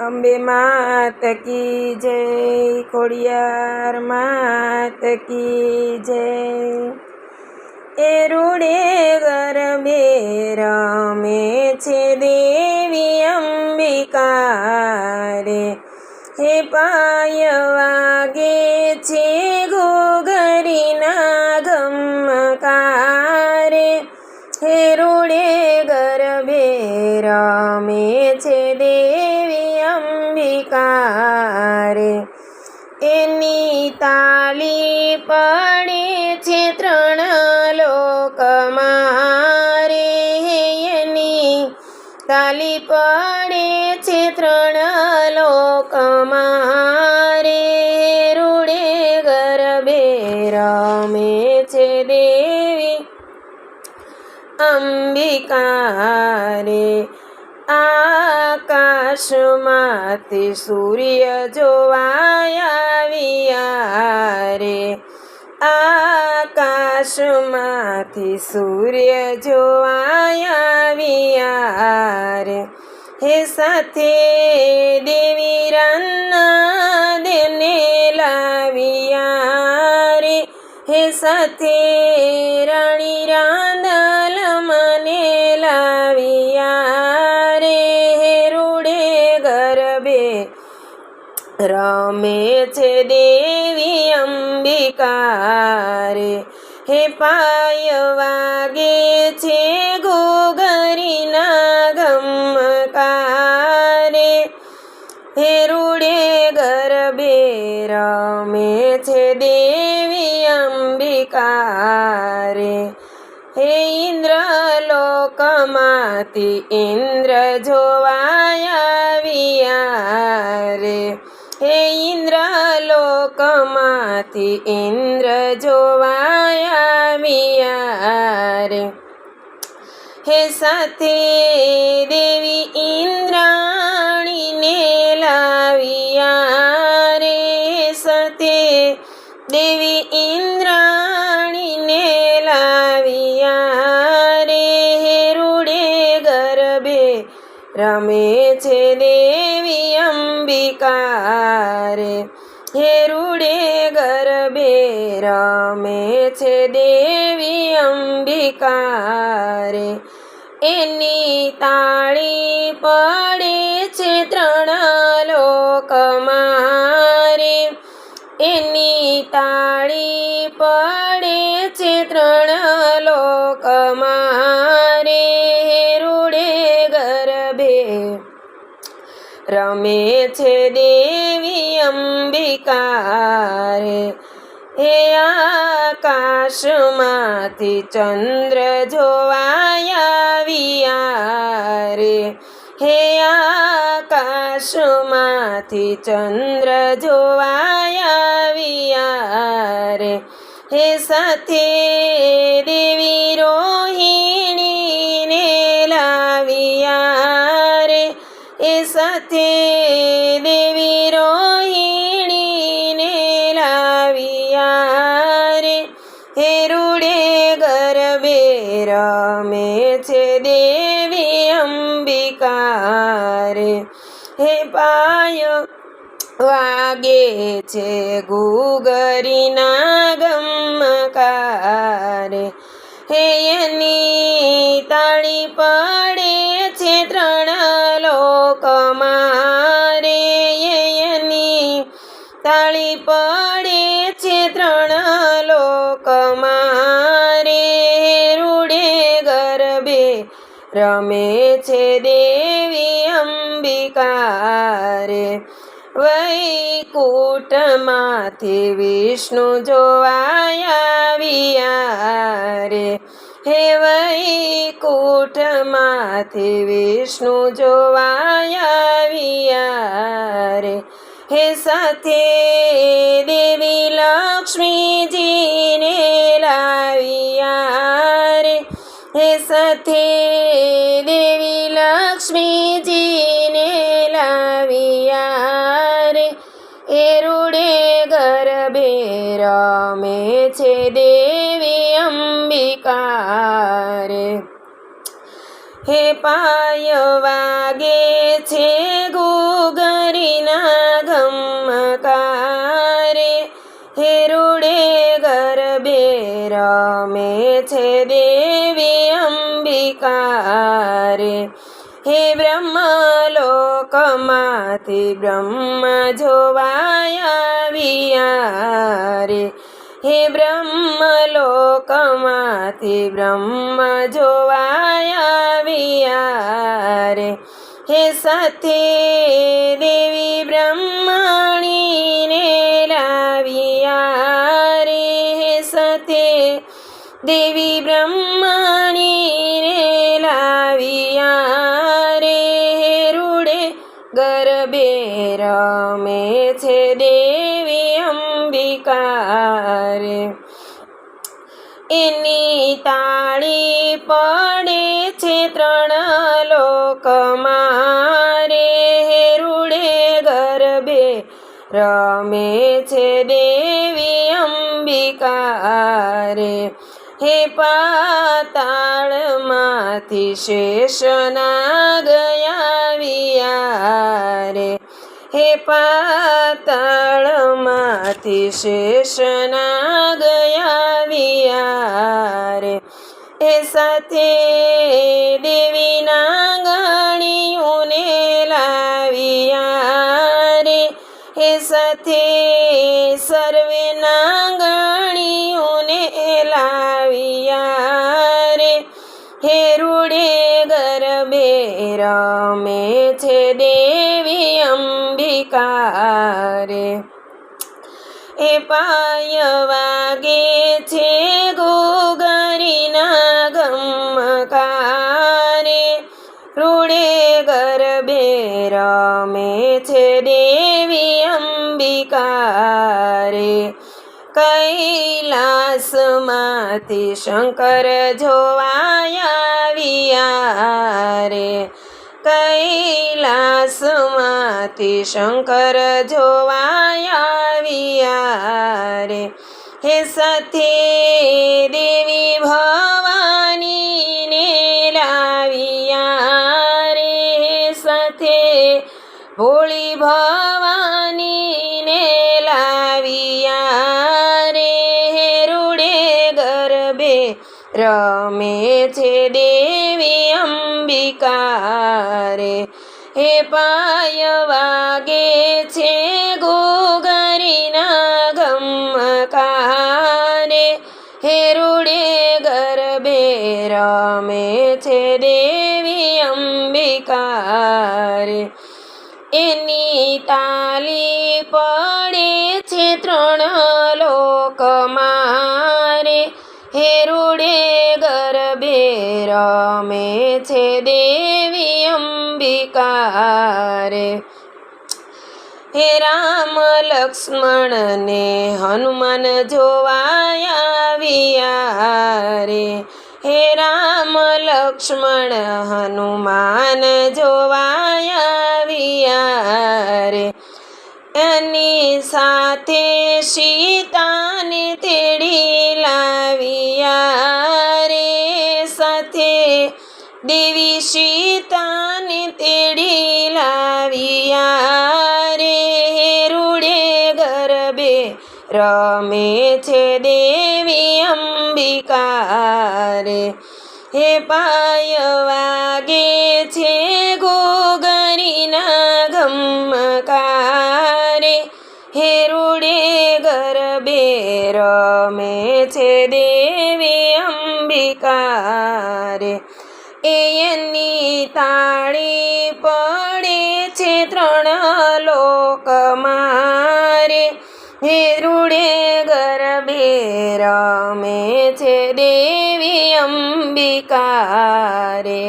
અંબે માત કી જય, ખોડિયાર માત કી જય. એ રૂડે ગરબે રમે છે દેવી અંબિકા રે હે પાય વાગે છે ગોગરીના તાલી પડે છે ત્રણ લોકમાં રે એની. તાલી પડે છે ત્રણ લોકમારે રૂડે ગરબે રમે છે દેવી. અંબિકા રે આકાશમાંથી સૂર્ય જોવાયા રે આકાશમાંથી સૂર્ય જોવાયા રે હે સાથે દેવી રન્ના દેને લાવિયા રે હે સાથે રાણી રાંદલ મને લાવિયા રમે છે દેવી અંબિકા રે હે પાય વાગે છે ગોગરીના ગમકારે હે રૂડે ગરબે રમે છે દેવી અંબિકા રે હે ઇન્દ્ર લોકમાંથી ઇન્દ્ર જોવાયા રે હે ઇન્દ્ર લોકમાંથી ઇન્દ્ર જોવાયા રે હે સાથે, દેવી ઇન્દ્રાણીને લાવ્યા રે સાથે. દેવી ઇન્દ્રાણીને રમે છે દેવી અંબિકા રે હેરુડે ગરબે રમે છે દેવી અંબિકા રે એની તાળી પડે છે ત્રણ લોકમાં રે એની તાળી રમે છે દેવી અંબિકા રે હે આકાશમાંથી ચંદ્ર જોવાયા રે હે આકાશમાંથી ચંદ્ર જોવાયા રે હે સાથે દેવી રોહિણીને લાવિયા સાથે દેવી રોહિણીને લાવ્યા રે. હે રૂડે ગરબે રમે છે દેવી અંબિકા રે. હે પાયો વાગે છે ગુગરીના ગમકારે હે એની રમે છે દેવી અંબિકા રે વૈકુટમાંથી વિષ્ણુ જોવાયા રે હે વૈકુટમાંથી વિષ્ણુ જોવાયા રે હે સાથે દેવી લક્ષ્મીજીને લાવિયા રે હે સાથે દેવી લક્ષ્મીજીને લાવ્યા રે. એ રૂડે ગરબે રમે છે દેવી અંબિકા રે. હે પાય વાગે છે ગુગર રમે છે દેવી અંબિકા રે હે બ્રહ્મલોકમાંથી બ્રહ્મ જોવાયા રે હે બ્રહ્મલોકમાંથી બ્રહ્મ જોવાયા રે હે સાથે દેવી બ્રહ્માણીને લાવ્યા હે સાથે દેવી બ્રહ્મણીને લાવિયા રે. રૂડે ગરબે રમે છે દેવી અંબિકા રે એની તાળી પડે છે ત્રણ લોકમાં રે રૂડે ગરબે રમે છે દેવી રે. હે પાતાળમાંથી શેષના ગયા રે. હે પાતાળમાંથી શેષના ગયા રે. એ સાથે દેવીના ગણીઓને લાવ્યા રે. એ સાથે સર્વેના રમે છે દેવી અંબિકા રે એ પાય વાગે છે ગોગરીના ગમકારે રૂડે ગરબે રમે છે દેવી અંબિકા રે કૈલાસમાંથી શંકર જોવાયા રે. કૈલાસમાંથી શંકર જોવાયા વિયા રે. હે સાથે દેવી ભવાનીને લાવ્યા રે. હે સાથે ભોળી ભવાનીને લાવ્યા રે. હે રૂડે ગરબે રમે છે અંબિકા હે પાય વાગે છે ગોગરીના ગમકારે હે રૂડે ગરબે રમે છે દેવી અંબિકા એની તાલી પડે છે ત્રણ લોકમાં. રમે છે દેવી અંબિકા હે રામ લક્ષ્મણ ને હનુમાન જોવાયા રે હે રામ લક્ષ્મણ હનુમાન જોવાયા વિયા રે એની સાથે સીતાને લાવ્યા રે રૂડે ગરબે રમે છે દેવી અંબિકા હે પાય વાગે છે ગોગરીના ગમકારે. હે રૂડે ગરબે રમે છે દેવી અંબિકા રે એની તાળી પડે ત્રણ લોક મારે હે રૂડે ગરબે રમે છે દેવી અંબિકા રે